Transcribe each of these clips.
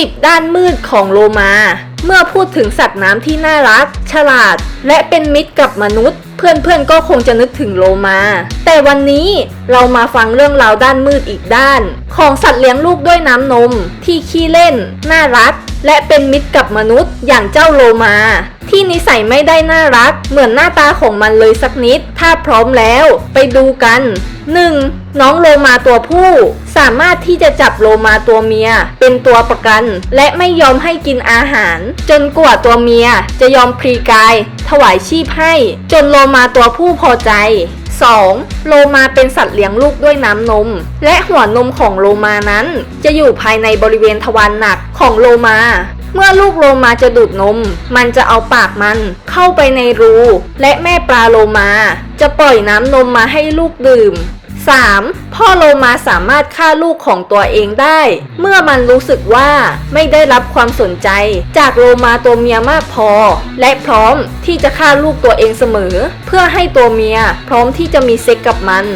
10 ด้านมืดของโลมา เมื่อพูดถึงสัตว์น้ำที่น่ารัก ฉลาด และเป็นมิตรกับมนุษย์ เพื่อนๆก็คงจะนึกถึงโลมา แต่วันนี้เรามาฟังเรื่องราวด้านมืดอีกด้าน ของสัตว์เลี้ยงลูกด้วยน้ำนม ที่ขี้เล่น น่ารัก และเป็นมิตรกับมนุษย์อย่างเจ้าโลมา ที่นิสัยไม่ได้น่ารัก เหมือนหน้าตาของมันเลยสักนิด ถ้าพร้อมแล้ว ไปดูกัน 1. น้องโลมาตัวผู้ สามารถที่จะจับโลมาตัวเมีย เป็นตัวประกัน และไม่ยอมให้กินอาหารจนกว่าตัวเมียจะยอมพลีกาย ถวายชีพให้ จนโลมาตัวผู้พอใจ 2. โลมาเป็นสัตว์เลี้ยงลูกด้วยน้ำนม และหัวนมของโลมานั้น จะอยู่ภายในบริเวณทวารหนักของโลมา เมื่อลูกโลมาจะดูดนม มันจะเอาปากมันเข้าไปในรู และแม่ปลาโลมา จะปล่อยน้ำนมมาให้ลูกดื่ม 3. พ่อโลมาสามารถฆ่าลูกของตัวเองได้ เมื่อมันรู้สึกว่าไม่ได้รับความสนใจ จากโลมาตัวเมียมากพอ และพร้อมที่จะฆ่าลูกตัวเองเสมอ เพื่อให้ตัวเมียพร้อมที่จะมีเซ็กกับมัน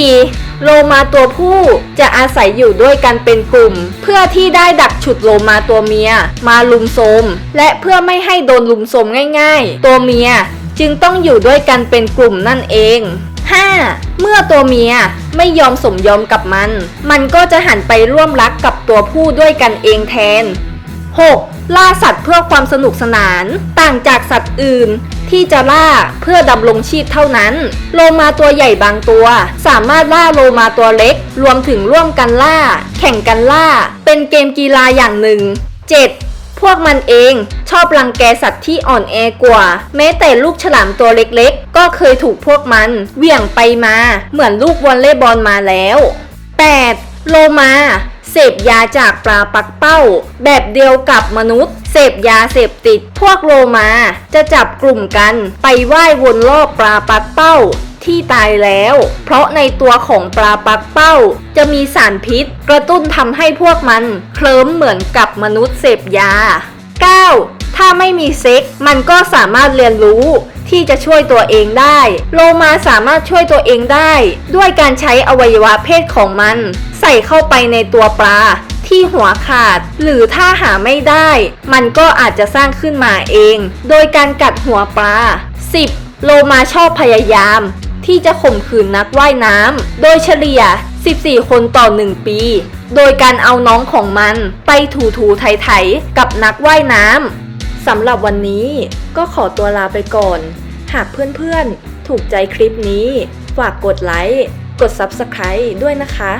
4. โลมาตัวผู้จะอาศัยอยู่ด้วยกันเป็นกลุ่ม เพื่อที่ได้ดักฉุดโลมาตัวเมีย มาลุมโทรมและเพื่อไม่ให้โดนลุมโทรมง่าย ๆ ตัวเมียจึงต้องอยู่ด้วยกันเป็นกลุ่มนั่นเอง 5. เมื่อตัวเมียไม่ยอมสมยอมกับมัน มันก็จะหันไปร่วมรักกับตัวผู้ด้วยกันเองแทน 6. ล่าสัตว์เพื่อความสนุกสนานต่างจากสัตว์อื่น ที่จะล่าเพื่อดำรงชีพเท่านั้น โลมาตัวใหญ่บางตัว สามารถล่าโลมาตัวเล็ก รวมถึงร่วมกันล่า แข่งกันล่า เป็นเกมกีฬาอย่างหนึ่ง 7. พวกมันเองชอบรังแกสัตว์ที่อ่อนแอกว่า แม้แต่ลูกฉลามตัวเล็กๆ ก็เคยถูกพวกมันเหวี่ยงไปมา เหมือนลูกวอลเลย์บอลมาแล้ว 8. โลมาเสพยาจากปลาปักเป้า แบบเดียวกับมนุษย์ เสพยาเสพติด พวกโลมาจะจับกลุ่มกันไปว่ายวนรอบปลาปักเป้า ที่ตายแล้ว เพราะในตัวของปลาปักเป้า จะมีสารพิษ กระตุ้นทำให้พวกมัน เคลิ้มเหมือนกับมนุษย์เสพยา 9. ถ้าไม่มีเซ็ก มันก็สามารถเรียนรู้ที่จะช่วยตัวเองได้ โลมาสามารถช่วยตัวเองได้ ด้วยการใช้อวัยวะเพศของมัน ใส่เข้าไปในตัวปลา ที่หัวขาด หรือถ้าหาไม่ได้ มันก็อาจจะสร้างขึ้นมาเอง โดยการกัดหัวปลา 10. โลมาชอบพยายาม ที่จะข่มขืนนักว่ายน้ำ โดยเฉลี่ย 14 คนต่อ 1 ปี โดยการเอาน้องของมันไปถูถูไถๆกับนักว่ายน้ำ สำหรับวันนี้ก็ขอตัวลาไปก่อน หากเพื่อนๆ ถูกใจคลิปนี้ ฝากกดไลค์ กด Subscribe ด้วยนะคะ